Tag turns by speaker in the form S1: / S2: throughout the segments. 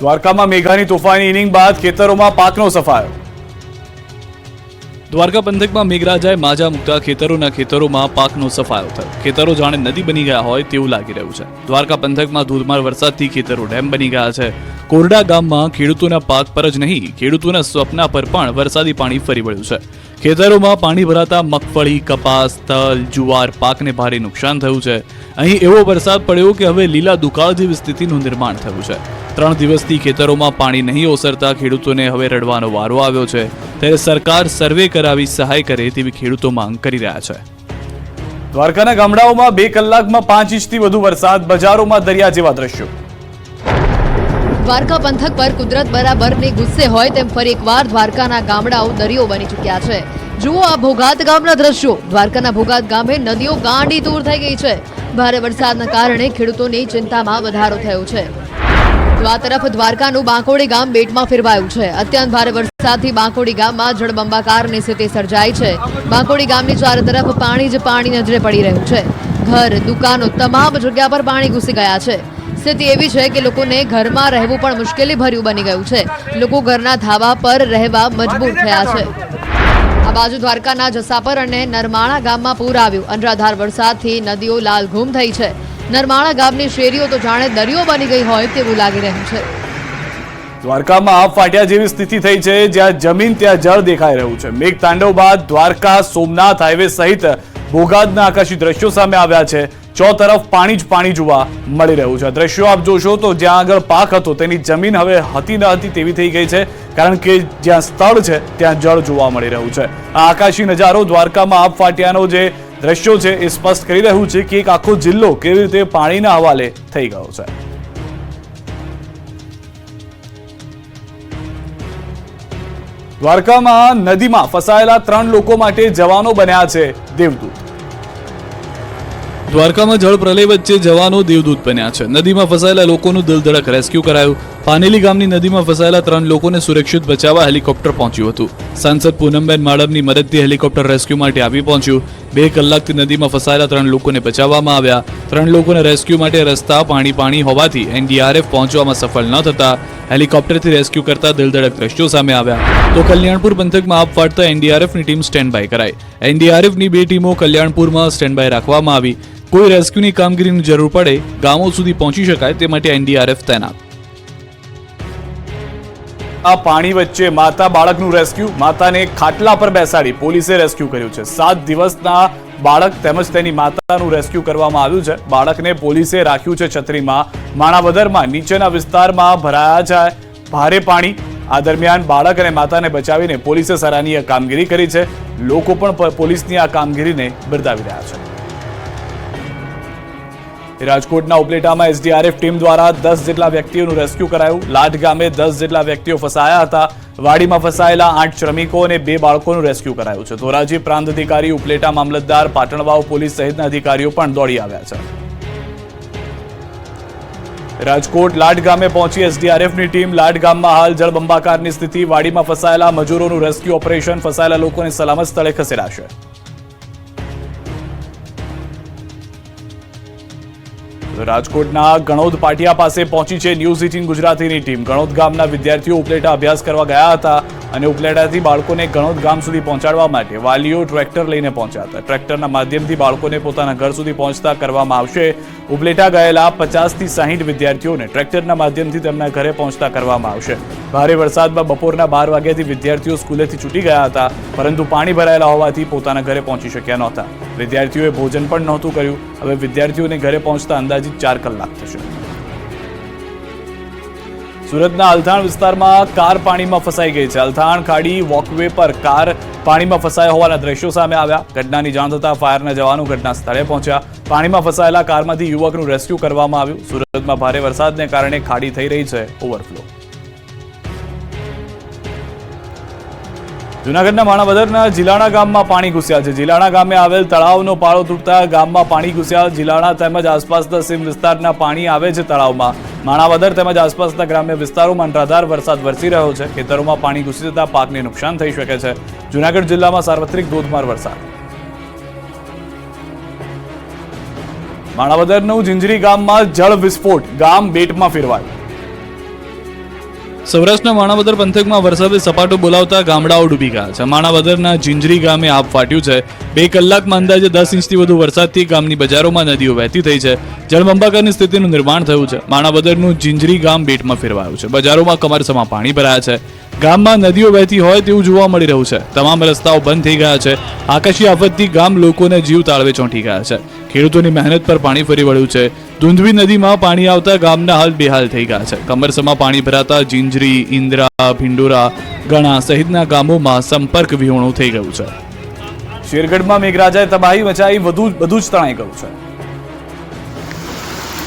S1: દ્વારકામાં મેઘાની તોફાની ઇનિંગ બાદ ખેતરોમાં પાકનો સફાયો.
S2: દ્વારકા પંથકમાં મેઘરાજાએ માજા મૂકતા ખેતરોના ખેતરોમાં પાકનો સફાયો થયો. ખેતરો જાણે નદી બની ગયા હોય તેવું લાગી રહ્યું છે. દ્વારકા પંથકમાં ધોધમાર વરસાદથી ખેતરો ડેમ બની ગયા છે. કોરડા ગામમાં ખેડૂતોના પાક પર જ નહીં, ખેડૂતોના સ્વપ્ન પર પણ વરસાદી પાણી ફરી વળ્યું છે. ખેતરોમાં પાણી ભરાતા મગફળી, કપાસ, તલ, જુવાર પાકને ભારે નુકસાન થયું છે. અહીં એવો વરસાદ પડ્યો કે હવે લીલા દુકાળ જેવી સ્થિતિનું નિર્માણ થયું છે. ત્રણ દિવસથી ખેતરોમાં પાણી નહીં ઓસરતા ખેડૂતોને હવે રડવાનો વારો આવ્યો છે. ત્યારે સરકાર સર્વે કરાવી સહાય કરે તેવી ખેડૂતો માંગ કરી રહ્યા છે.
S1: દ્વારકાના ગામડાઓમાં બે કલાકમાં પાંચ ઇંચથી વધુ વરસાદ, બજારોમાં દરિયા જેવા દ્રશ્યો.
S3: દ્વારકા પંથક પર કુદરત બરાબરની ગુસ્સે હોય તેમ ફરી એકવાર દ્વારકાના ગામડાઓ દરિયો બની ચૂક્યા છે. જુઓ આ ભોગાત ગામના દ્રશ્યો. દ્વારકાના ભોગાત ગામે નદીઓ ગાંડી દૂર થઈ ગઈ છે. ભારે વરસાદના કારણે ખેડૂતોની ચિંતામાં વધારો થયો છે. તો તરફ દ્વારકાનું બાંકોડી ગામ બેટમાં ફેરવાયું છે. અત્યંત ભારે વરસાદથી બાંકોડી ગામમાં જળબંબાકારની સ્થિતિ સર્જાઈ છે. બાંકોડી ગામની ચારે તરફ પાણી જ પાણી નજરે પડી રહ્યું છે. ઘર, દુકાનો તમામ જગ્યા પર પાણી ઘૂસી ગયા છે. સ્થિતિ એવી છે કે લોકોને ઘરમાં રહેવું પણ મુશ્કેલી ભર્યું બની ગયું છે. લોકો ઘરના ધાબા પર રહેવા મજબૂર થયા છે. આ બાજુ દ્વારકાના જસાપર અને નરમાણા ગામમાં પૂર આવ્યું. અનરાધાર વરસાદથી નદીઓ લાલઘૂમ થઈ છે. નરમાણા ગામની શેરીઓ તો જાણે દરિયો બની ગઈ હોય તેવું લાગી રહ્યું છે.
S1: દ્વારકામાં આબ ફાટ્યા જેવી સ્થિતિ થઈ છે, જ્યાં જમીન ત્યાં જળ દેખાઈ રહ્યું છે. મેઘ તાંડવ બાદ દ્વારકા, સોમનાથ હાઈવે સહિત ભોગાદના આકાશી દ્રશ્યો સામે આવ્યા છે. ચો તરફ પાણી જ પાણી જોવા મળી રહ્યું છે. દ્રશ્યો આપ જોશો તો જ્યાં આગળ પાક હતો, તેની જમીન હવે હતી ન હતી તેવી થઈ ગઈ છે, કારણ કે જ્યાં સ્થળ છે, ત્યાં જળ જોવા મળી રહ્યું છે. આ આકાશી નજારો દ્વારકામાં આપ ફાટ્યાનો જે દ્રશ્યો છે એ સ્પષ્ટ કરી રહ્યું છે કે એક આખો જિલ્લો કેવી રીતે પાણીના હવાલે થઈ ગયો છે. દ્વારકામાં નદીમાં ફસાયેલા ત્રણ લોકો માટે જવાનો બન્યા છે દેવદૂત.
S2: દ્વારકામાં જળ પ્રલય વચ્ચે જવાનો દેવદૂત બન્યા છે. નદીમાં ફસાયેલા લોકોનું દિલધડક રેસ્ક્યુ કરાયું. પાનેલી ગામની નદીમાં ફસાયેલા ત્રણ લોકોને સુરક્ષિત બચાવવા હેલિકોપ્ટર પહોંચ્યું હતું. સાંસદ પૂનમબેન માડમની મદદથી હેલિકોપ્ટર રેસ્ક્યુ માટે આવી પહોંચ્યું. બે કલાકથી નદીમાં ફસાયેલા ત્રણ લોકોને બચાવવામાં આવ્યા. ત્રણ લોકોને રેસ્ક્યુ માટે રસ્તા પાણી પાણી હોવાથી એનડીઆરએફ પહોંચવામાં સફળ ન થતા હેલિકોપ્ટરથી રેસ્ક્યુ કરતા દિલધડક દ્રશ્યો સામે આવ્યા. તો કલ્યાણપુર પંથકમાં આપ એનડીઆરએફની ટીમ સ્ટેન્ડ બાય કરાઈ. એનડીઆરએફની બે ટીમો કલ્યાણપુરમાં સ્ટેન્ડ બાય રાખવામાં આવી. કોઈ રેસ્ક્યુની કામગીરીની જરૂર પડે, ગામો સુધી પહોંચી શકાય તે માટે એનડીઆરએફ તૈનાત.
S1: આ પાણી વચ્ચે માતા બાળકનું રેસ્ક્યુ, માતાને ખાટલા પર બેસાડી પોલીસે રેસ્ક્યુ કર્યું છે. સાત દિવસના બાળક તેમજ તેની માતાનું રેસ્ક્યુ કરવામાં આવ્યું છે. બાળકને પોલીસે રાખ્યું છે છત્રીમાં. માણાવદરમાં નીચેના વિસ્તારમાં ભરાયા છે ભારે પાણી. આ દરમિયાન બાળક અને માતાને બચાવીને પોલીસે સરાહનીય કામગીરી કરી છે. લોકો પણ પોલીસની આ કામગીરીને બિરદાવી રહ્યા છે. રાજકોટના ઉપલેટામાં એસડીઆરએફ ટીમ દ્વારા દસ જેટલા વ્યક્તિઓનું રેસ્ક્યુ કરાયું. લાઠ ગામે દસ જેટલા વ્યક્તિઓ ફસાયા હતા. વાડીમાં ફસાયેલા આઠ શ્રમિકો અને બે બાળકોનું રેસ્ક્યુ કરાયું છે. ધોરાજી પ્રાંત અધિકારી, ઉપલેટા મામલતદાર, પાટણવાવ પોલીસ સહિતના અધિકારીઓ પણ દોડી આવ્યા છે. રાજકોટ લાડ ગામે પહોંચી એસડીઆરએફની ટીમ લાઠ ગામમાં હાલ જળબંબાકારની સ્થિતિ. વાડીમાં ફસાયેલા મજૂરોનું રેસ્ક્યુ ઓપરેશન. ફસાયેલા લોકોને સલામત સ્થળે ખસેડાશે. રાજકોટના ગણોદ પાટિયા પાસે પહોંચી છે ન્યૂઝ એટીન ગુજરાતીની ટીમ. ગણોદ ગામના વિદ્યાર્થીઓ ઉપલેટા અભ્યાસ કરવા ગયા હતા. અને ઉપલેટાથી બાળકોને ગણોદ ગામ સુધી પહોંચાડવા માટે વાલીઓ ટ્રેક્ટર લઈને પહોંચ્યા હતા. ટ્રેક્ટરના માધ્યમથી બાળકોને પોતાના ઘર સુધી પહોંચતા કરવામાં આવશે. ઉપલેટા ગયેલા પચાસથી સાહીઠ વિદ્યાર્થીઓને ટ્રેક્ટરના માધ્યમથી તેમના ઘરે પહોંચતા કરવામાં આવશે. ભારે વરસાદમાં બપોરના બાર વાગ્યાથી વિદ્યાર્થીઓ સ્કૂલેથી છૂટી ગયા હતા, પરંતુ પાણી ભરાયેલા હોવાથી પોતાના ઘરે પહોંચી શક્યા નહોતા. વિદ્યાર્થીઓએ ભોજન પણ નહોતું કર્યું. હવે વિદ્યાર્થીઓને ઘરે પહોંચતા અંદાજિત ચાર કલાક થશે. સુરતના અલથાણ વિસ્તારમાં કાર પાણીમાં ફસાઈ ગઈ છે. અલથાણ ખાડી વોકવે પર કાર પાણીમાં ફસાયા હોવાના દ્રશ્યો સામે આવ્યા. ઘટનાની જાણ થતાં ફાયરના જવાનો ઘટના સ્થળે પહોંચ્યા. પાણીમાં ફસાયેલા કારમાંથી યુવકનું રેસ્ક્યુ કરવામાં આવ્યું. સુરતમાં ભારે વરસાદને કારણે ખાડી થઈ રહી છે. ઓવરફ્લો. જુનાગઢના માણાવદરના જીલાણા ગામમાં પાણી ઘૂસ્યા છે. જીલાણા ગામે આવેલ તળાવનો પાળો તૂટતા ગામમાં પાણી ઘૂસ્યા. જીલાણા તેમજ આસપાસના સીમ વિસ્તારના પાણી આવે છે તળાવમાં. માણાવદર તેમજ આસપાસના ગ્રામ્ય વિસ્તારોમાં અનરાધાર વરસાદ વરસી રહ્યો છે. ખેતરોમાં પાણી ઘૂસી જતા પાકને નુકસાન થઈ શકે છે. જુનાગઢ જિલ્લામાં સાર્વત્રિક ધોધમાર વરસાદ. માણાવદરનું જિંજરી ગામમાં જળ વિસ્ફોટ. ગામ બેટમાં ફેરવાયું. સૌરાષ્ટ્રના માણાવદર પંથકમાં વરસાદે સપાટો બોલાવતા ગામડાઓ ડૂબી ગયા છે. માણાવદરના જિંજરી ગામે આપ ફાટ્યું છે. બે કલાકમાં અંદાજે દસ ઇંચથી વધુ વરસાદથી ગામની બજારોમાં નદીઓ વહેતી થઈ છે. જળબંબાકારની સ્થિતિનું નિર્માણ થયું છે. માણાવદરનું જિંજરી ગામ બેટમાં ફેરવાયું છે. બજારોમાં કમરસમાં પાણી ભરાયા છે. ગામમાં નદીઓ વહેતી હોય તેવું જોવા મળી રહ્યું છે. તમામ રસ્તાઓ બંધ થઈ ગયા છે. આકાશી આફતથી ગામ લોકોને જીવ તાળવે ચોંટી ગયા છે. ખેડૂતોની મહેનત પર પાણી ફરી વળ્યું છે. ધુંધવી નદીમાં પાણી આવતા ગામના હાલ બેહાલ થઈ ગયા છે. કમરસમાં પાણી ભરાતા જિંજરી ઇન્દ્રા ભિંડોરા ગણા સહિતના ગામોમાં સંપર્ક વિહોણું થઈ ગયું છે.
S4: શેરગઢમાં મેઘરાજાએ તબાહી મચાવી વધુ બધું જ તણાઈ ગયું છે.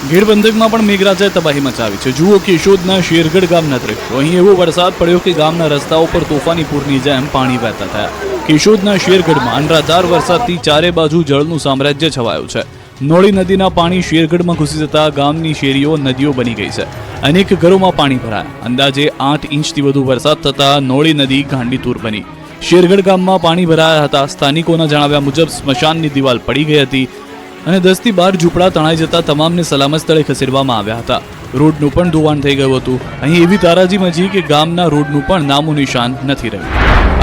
S1: ગીર પંથકમાં પણ મેઘરાજાએ તબાહી મચાવી છે. જુઓ કેશોદના શેરગઢ ગામના દ્રશ્યો. અહીં એવો વરસાદ પડ્યો કે ગામના રસ્તાઓ પર તોફાની પૂરની જેમ પાણી વહેતા થયા. કેશોદના શેરગઢમાં અનરાધાર વરસાદથી ચારે બાજુ જળનું સામ્રાજ્ય છવાયું છે. નોળી નદીના પાણી શેરગઢમાં ઘૂસી જતા ગામની શેરીઓ, નદીઓ બની ગઈ છે. અનેક ઘરોમાં પાણી ભરાયા. અંદાજે આઠ ઇંચથી વધુ વરસાદ થતા નોળી નદી ગાંડીતુર બની. શેરગઢ ગામમાં પાણી ભરાયા હતા. સ્થાનિકોના જણાવ્યા મુજબ સ્મશાનની દિવાલ પડી ગઈ હતી. અને દસથી બાર ઝૂંપડા તણાઈ જતા તમામને સલામત સ્થળે ખસેડવામાં આવ્યા હતા. રોડનું પણ ધોવાણ થઈ ગયું હતું. અહીં એવી તારાજી મચી કે ગામના રોડનું પણ નામું નિશાન નથી રહ્યું.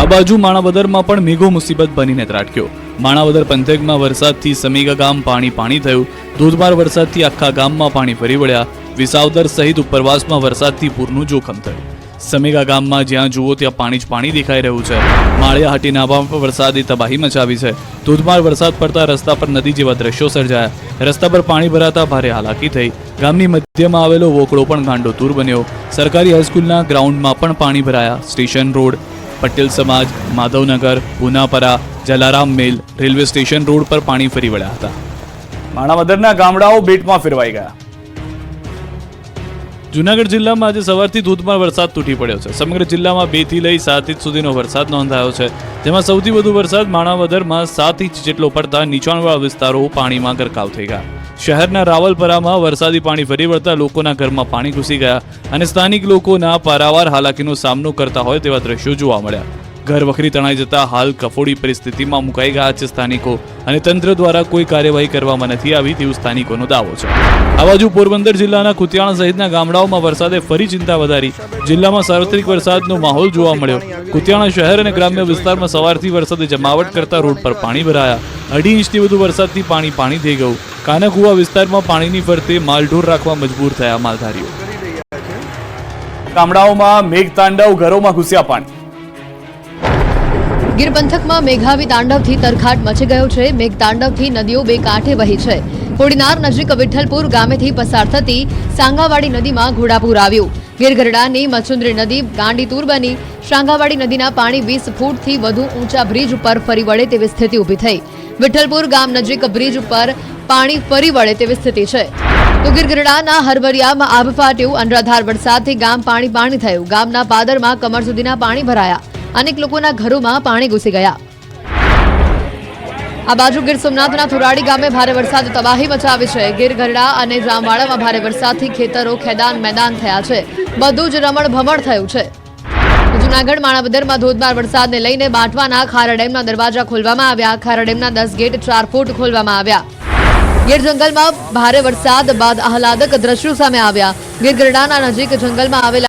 S1: આ બાજુ માણાવદરમાં પણ મેઘો મુસીબત બનીને ત્રાટક્યો. માણાવદર પંથકમાં વરસાદથી સમીગા ગામ પાણી પાણી થયું. ધોધમાર વરસાદથી આખા ગામમાં પાણી ફરી વળ્યા. વિસાવદર સહિત ઉપરવાસમાં વરસાદથી પૂરનું જોખમ થયું. સમેગા ગામમાં જ્યાં જુઓ ત્યાં પાણી જ પાણી દેખાઈ રહ્યું છે. માળિયા હાટી નાભામાં પણ વરસાદે તબાહી મચાવી છે. ધોધમાર વરસાદ પડતા રસ્તા પર નદી જેવા દ્રશ્યો સર્જાયા. રસ્તા પર પાણી ભરાતા ભારે હાલાકી થઈ. ગામની મધ્યમાં આવેલો વોકળો પણ ગાંડો તૂર બન્યો. સરકારી હાઈસ્કૂલના ગ્રાઉન્ડમાં પણ પાણી ભરાયા. સ્ટેશન રોડ, પટેલ સમાજ, માધવનગર પુનાપરા જલારામ મેલ, રેલવે સ્ટેશન રોડ પર પાણી ફરી વળ્યા હતા.
S4: માણાવદરના ગામડાઓ બેટમાં ફેરવાઈ ગયા.
S1: જુનાગઢ જિલ્લામાં આજે સવારથી ધોધમાર વરસાદ તૂટી પડ્યો છે. સમગ્ર જિલ્લામાં બેથી લઈ સાત ઇંચ સુધીનો વરસાદ નોંધાયો છે. જેમાં સૌથી વધુ વરસાદ માણાવદરમાં સાત ઇંચ જેટલો પડતા નીચાણવાળા વિસ્તારો પાણીમાં ગરકાવ થઈ ગયા. શહેરના રાવલપરામાં વરસાદી પાણી ફરી વળતા લોકોના ઘરમાં પાણી ઘૂસી ગયા અને સ્થાનિક લોકોના પારાવાર હાલાકીનો સામનો કરતા હોય તેવા દ્રશ્યો જોવા મળ્યા. ઘર વખરી તણાઈ જતા હાલ કફોડી પરિસ્થિતિમાં મુકાઈ ગયા છે સ્થાનિકો અને તંત્ર દ્વારા કોઈ કાર્યવાહી કરવામાં નથી આવી તેવું સ્થાનિકોનો દાવો છે. આ બાજુ પોરબંદર જિલ્લાના કુતિયાણા સહિતના ગામડાઓમાં વરસાદે ફરી ચિંતા વધારી. જિલ્લામાં સાર્વત્રિક વરસાદનો માહોલ જોવા મળ્યો. કુતિયાણા શહેર અને ગ્રામ્ય વિસ્તારમાં સવારથી વરસાદે જમાવટ કરતા રોડ પર પાણી ભરાયા. અઢી ઇંચથી વધુ વરસાદથી પાણી પાણી થઈ ગયું. કાનાકુવા વિસ્તારમાં પાણીની ફરતે માલઢોર રાખવા મજબૂર થયા માલધારીઓ.
S4: ગામડાઓમાં મેઘતાંડવ, ઘરોમાં ઘૂસ્યા પાણી.
S3: ગીર પંથકમાં મેઘાવી તાંડવથી તરખાટ મચી ગયો છે. મેઘ તાંડવથી નદીઓ બે કાંઠે વહી છે. કોડીનાર નજીક વિઠ્ઠલપુર ગામેથી પસાર થતી સાંગાવાડી નદીમાં ઘોડાપુર આવ્યું. ગીરગઢડાની મચુંદરી નદી ગાંડીતુર બની. સાંગાવાડી નદીના પાણી વીસ ફૂટથી વધુ ઊંચા બ્રિજ ઉપર ફરી વળે તેવી સ્થિતિ ઊભી થઈ. વિઠ્ઠલપુર ગામ નજીક બ્રિજ ઉપર પાણી ફરી વળે તેવી સ્થિતિ છે. તો ગીરગઢડાના હરવરિયામાં આભ ફાટ્યું. અનરાધાર વરસાદથી ગામ પાણી પાણી થયું. ગામના પાદરમાં કમર સુધીના પાણી ભરાયા. અનેક લોકોના ઘરોમાં પાણી ઘૂસી ગયા. આ બાજુ ગીર સોમનાથના થોરાડી ગામે ભારે વરસાદ, તબાહી મચાવી છે. ગીર ગરડા અને જામવાડામાં ભારે વરસાદથી ખેતરો, ખેદાન, મેદાન થયા છે. બધું જ રમણ ભમણ થયું છે. જુનાગઢ માણાવદરમાં ધોધમાર વરસાદને લઈને બાંટવાના ખારા ડેમના દરવાજા ખોલવામાં આવ્યા. ખારા ડેમના દસ ગેટ, ચાર ફૂટ ખોલવામાં આવ્યા. ગીર જંગલમાં ભારે વરસાદ બાદ આહલાદક દ્રશ્યો સામે આવ્યા. ગીર ગરડાના નજીક જંગલમાં આવેલા